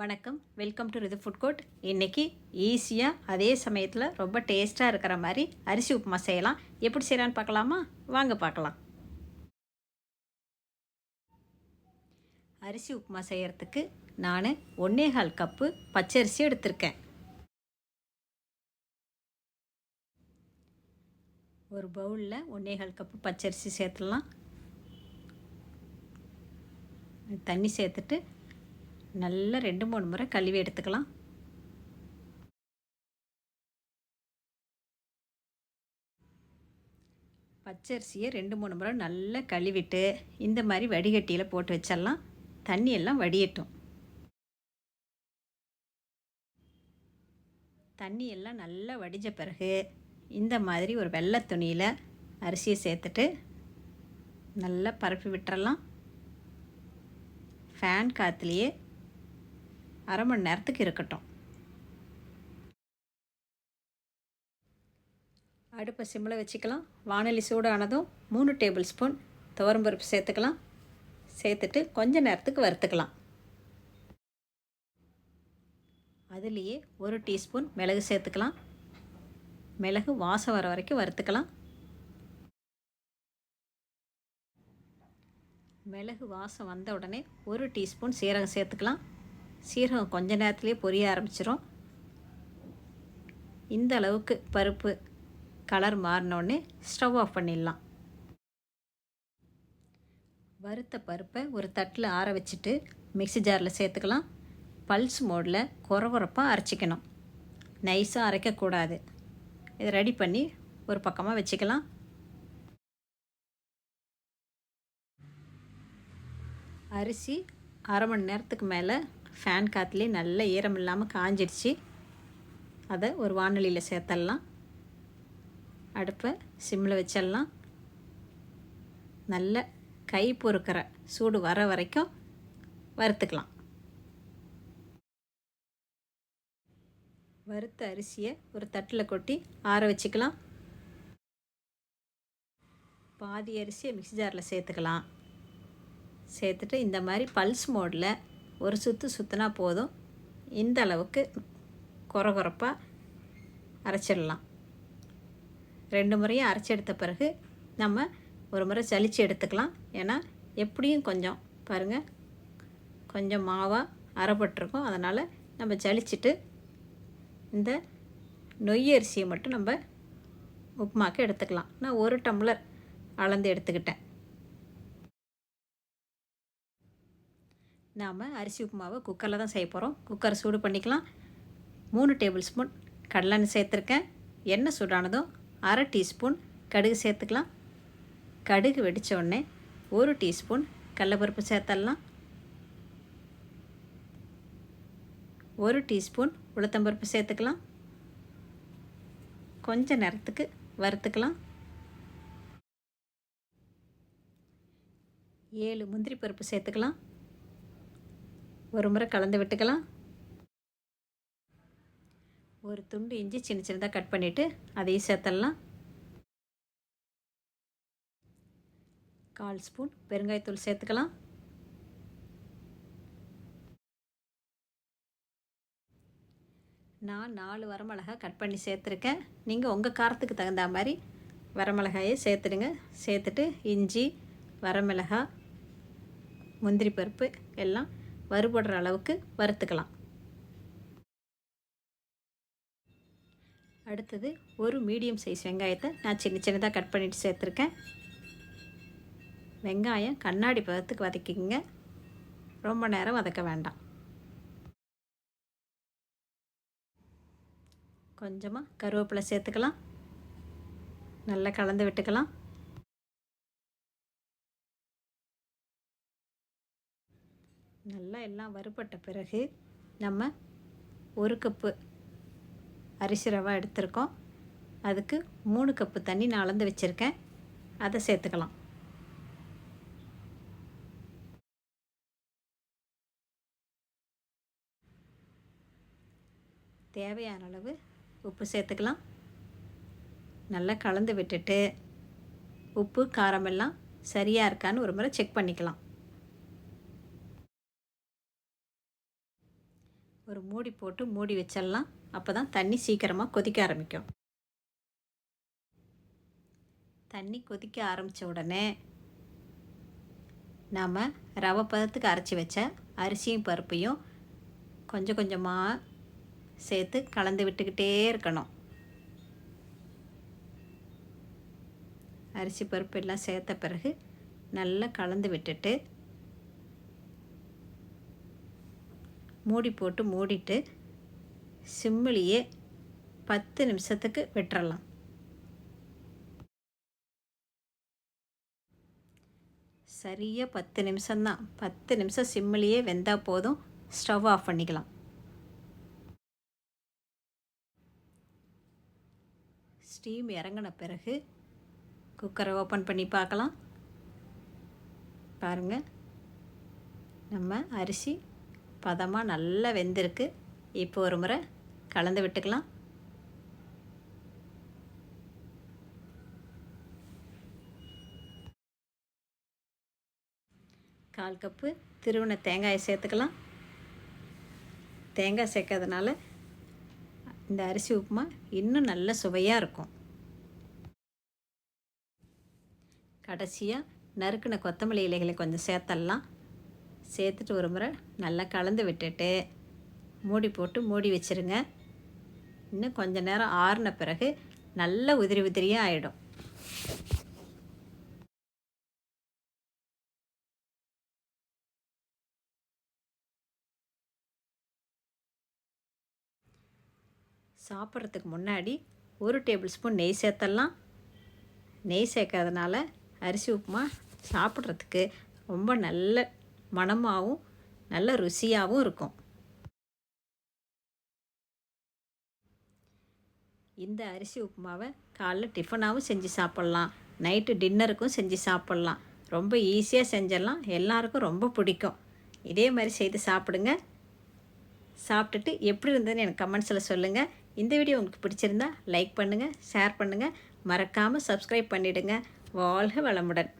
வணக்கம். Welcome to Ritu food court இன்றைக்கி ஈஸியாக அதே சமயத்தில் ரொம்ப டேஸ்ட்டாக இருக்கிற மாதிரி அரிசி உப்புமா செய்யலாம். எப்படி செய்யலான்னு பார்க்கலாமா? வாங்க பார்க்கலாம். அரிசி உப்புமா செய்கிறதுக்கு நான் ஒன்னேகால் கப்பு பச்சரிசி எடுத்திருக்கேன். ஒரு பவுலில் ஒன்னேகால் கப்பு பச்சரிசி சேர்த்துடலாம். தண்ணி சேர்த்துட்டு நல்லா ரெண்டு மூணு முறை கழுவி எடுத்துக்கலாம். பச்சரிசியை ரெண்டு மூணு முறை நல்லா கழுவிட்டு இந்த மாதிரி வடிகட்டியில் போட்டு வச்சிடலாம். தண்ணியெல்லாம் வடியட்டும். தண்ணியெல்லாம் நல்லா வடிஞ்ச பிறகு இந்த மாதிரி ஒரு வெள்ளை துணியில் அரிசியை சேர்த்துட்டு நல்லா பரப்பி விட்டுறலாம். ஃபேன் காற்றுலையே அரை மணி நேரத்துக்கு இருக்கட்டும். அடுப்பை சிம்மில் வச்சுக்கலாம். வானொலி சூடானதும் மூணு டேபிள் ஸ்பூன் துவரம்பருப்பு சேர்த்துக்கலாம். சேர்த்துட்டு கொஞ்ச நேரத்துக்கு வறுத்துக்கலாம். அதுலேயே ஒரு டீஸ்பூன் மிளகு சேர்த்துக்கலாம். மிளகு வாசம் வர வரைக்கும் வறுத்துக்கலாம். மிளகு வாசம் வந்த உடனே ஒரு டீஸ்பூன் சீரகம் சேர்த்துக்கலாம். சீரகம் கொஞ்ச நேரத்துலேயே பொரிய ஆரம்பிச்சிரும். இந்த அளவுக்கு பருப்பு கலர் மாறினோடனே ஸ்டவ் ஆஃப் பண்ணிடலாம். வறுத்த பருப்பை ஒரு தட்டில் ஆற வச்சுட்டு மிக்சி ஜாரில் சேர்த்துக்கலாம். பல்ஸ் மோடில் குறகுறப்பாக அரைச்சிக்கணும். நைஸாக அரைக்கக்கூடாது இதை ரெடி பண்ணி ஒரு பக்கமாக வச்சுக்கலாம். அரிசி அரை மணி நேரத்துக்கு மேலே ஃபேன் காற்றுலேயே நல்ல ஈரம் இல்லாமல் காஞ்சிடுச்சு அதை ஒரு வானொலியில் சேர்த்தடலாம் அடுப்பை சிம்மில் வச்சிடலாம் நல்ல கை பொறுக்கிற சூடு வர வரைக்கும் வறுத்துக்கலாம். வறுத்த அரிசியை ஒரு தட்டில் கொட்டி ஆற வச்சுக்கலாம். பாதி அரிசியை மிக்சி ஜாரில் சேர்த்துக்கலாம். சேர்த்துட்டு இந்த மாதிரி பல்ஸ் மோடில் ஒரு சுற்று சுற்றினா போதும். இந்த அளவுக்கு குறகுறப்பாக அரைச்சிடலாம். ரெண்டு முறையும் அரைச்சி எடுத்த பிறகு நம்ம ஒரு முறை சலித்து எடுத்துக்கலாம். ஏன்னா எப்படியும் கொஞ்சம் பாருங்கள் கொஞ்சம் மாவாக அரைப்பட்டிருக்கும். அதனால் நம்ம சலிச்சிட்டு இந்த நொய் அரிசியை மட்டும் நம்ம உப்புமாக்க எடுத்துக்கலாம். நான் ஒரு டம்ளர் அளந்து எடுத்துக்கிட்டேன். நாம் அரிசி உப்புமாவை குக்கரில் தான் செய்ய போகிறோம் குக்கரை சூடு பண்ணிக்கலாம். மூணு டேபிள் ஸ்பூன் கடலெண்ணெய் சேர்த்துருக்கேன். எண்ணெய் சூடானதும் அரை டீஸ்பூன் கடுகு சேர்த்துக்கலாம். கடுகு வெடித்த உடனே ஒரு டீஸ்பூன் கடலப்பருப்பு சேர்த்தலாம் ஒரு டீஸ்பூன் உளுத்தம்பருப்பு சேர்த்துக்கலாம். கொஞ்ச நேரத்துக்கு வறுத்துக்கலாம். ஏழு முந்திரி பருப்பு சேர்த்துக்கலாம். ஒரு முறை கலந்து விட்டுக்கலாம். ஒரு துண்டு இஞ்சி சின்ன சின்னதாக கட் பண்ணிவிட்டு அதையும் சேர்த்துடலாம் கால் ஸ்பூன் பெருங்காயத்தூள் சேர்த்துக்கலாம். நான் நாலு வரமிளகாய் கட் பண்ணி சேர்த்துருக்கேன். நீங்கள் உங்கள் காரத்துக்கு தகுந்த மாதிரி வரமிளகாயை சேர்த்துடுங்க. சேர்த்துட்டு இஞ்சி வரமிளகாய் முந்திரி பருப்பு எல்லாம் வறுபடுற அளவுக்கு வறுத்துக்கலாம். அடுத்தது ஒரு மீடியம் சைஸ் வெங்காயத்தை நான் சின்ன சின்னதாக கட் பண்ணிவிட்டு சேர்த்துருக்கேன். வெங்காயம் கண்ணாடி பதத்துக்கு வதக்கிக்கங்க. ரொம்ப நேரம் வதக்க வேண்டாம். கொஞ்சமாக கருவேப்பிலை சேர்த்துக்கலாம். நல்லா கலந்து விட்டுக்கலாம். நல்லா எல்லாம் வறுபட்ட பிறகு நம்ம ஒரு கப்பு அரிசி ரவை எடுத்திருக்கோம். அதுக்கு மூணு கப்பு தண்ணி நான் அளந்து வச்சுருக்கேன். அதை சேர்த்துக்கலாம். தேவையான அளவு உப்பு சேர்த்துக்கலாம். நல்லா கலந்து விட்டுட்டு உப்பு காரமெல்லாம் சரியாக இருக்கான்னு ஒரு முறை செக் பண்ணிக்கலாம். ஒரு மூடி போட்டு மூடி வச்சிடலாம். அப்போ தான் தண்ணி சீக்கிரமாக கொதிக்க ஆரம்பிக்கும். தண்ணி கொதிக்க ஆரம்பித்த உடனே நாம் ரவை பதத்துக்கு அரைச்சி வச்ச அரிசியும் பருப்பையும் கொஞ்சம் கொஞ்சமாக சேர்த்து கலந்து விட்டுக்கிட்டே இருக்கணும். அரிசி பருப்பு எல்லாம் சேர்த்த பிறகு நல்லா கலந்து விட்டுட்டு மூடி போட்டு மூடிட்டு சிம்மிலேயே பத்து நிமிஷத்துக்கு விட்டுறலாம். சரியாக பத்து நிமிஷம்தான். பத்து நிமிஷம் சிம்மிலேயே வெந்தால் போதும். ஸ்டவ் ஆஃப் பண்ணிக்கலாம். ஸ்டீம் இறங்கின பிறகு குக்கரை ஓப்பன் பண்ணி பார்க்கலாம். பாருங்கள் நம்ம அரிசி பதமாக நல்லா வெந்திருக்கு. இப்போ ஒரு முறை கலந்து விட்டுக்கலாம். கால் கப்பு திருவண தேங்காயை சேர்த்துக்கலாம். தேங்காய் சேர்க்கறதுனால இந்த அரிசி உப்புமா இன்னும் நல்ல சுவையாக இருக்கும். கடைசியாக நறுக்கின கொத்தமல்லி இலைகளை கொஞ்சம் சேர்த்தடலாம் சேர்த்துட்டு ஒரு முறை நல்லா கலந்து விட்டுட்டு மூடி போட்டு மூடி வச்சுருங்க. இன்னும் கொஞ்ச நேரம் ஆறின பிறகு நல்ல உதிரி உதிரியாக ஆகிடும் சாப்பிட்றதுக்கு முன்னாடி ஒரு டேபிள் ஸ்பூன் நெய் சேர்த்தலாம் நெய் சேர்க்கறதுனால அரிசி உப்புமா சாப்பிட்றதுக்கு ரொம்ப நல்ல மணமாகவும் நல்ல ருசியாகவும் இருக்கும். இந்த அரிசி உப்புமாவை காலைல டிஃபனாகவும் செஞ்சு சாப்பிட்லாம். நைட்டு டின்னருக்கும் செஞ்சு சாப்பிட்லாம். ரொம்ப ஈஸியாக செஞ்சிடலாம். எல்லாருக்கும் ரொம்ப பிடிக்கும். இதே மாதிரி செய்து சாப்பிடுங்க. சாப்பிட்டுட்டு எப்படி இருந்ததுன்னு எனக்கு கமெண்ட்ஸில் சொல்லுங்கள் இந்த வீடியோ உங்களுக்கு பிடிச்சிருந்தா லைக் பண்ணுங்கள் ஷேர் பண்ணுங்கள் மறக்காமல் சப்ஸ்கிரைப் பண்ணிவிடுங்க வாழ்க வளமுடன்.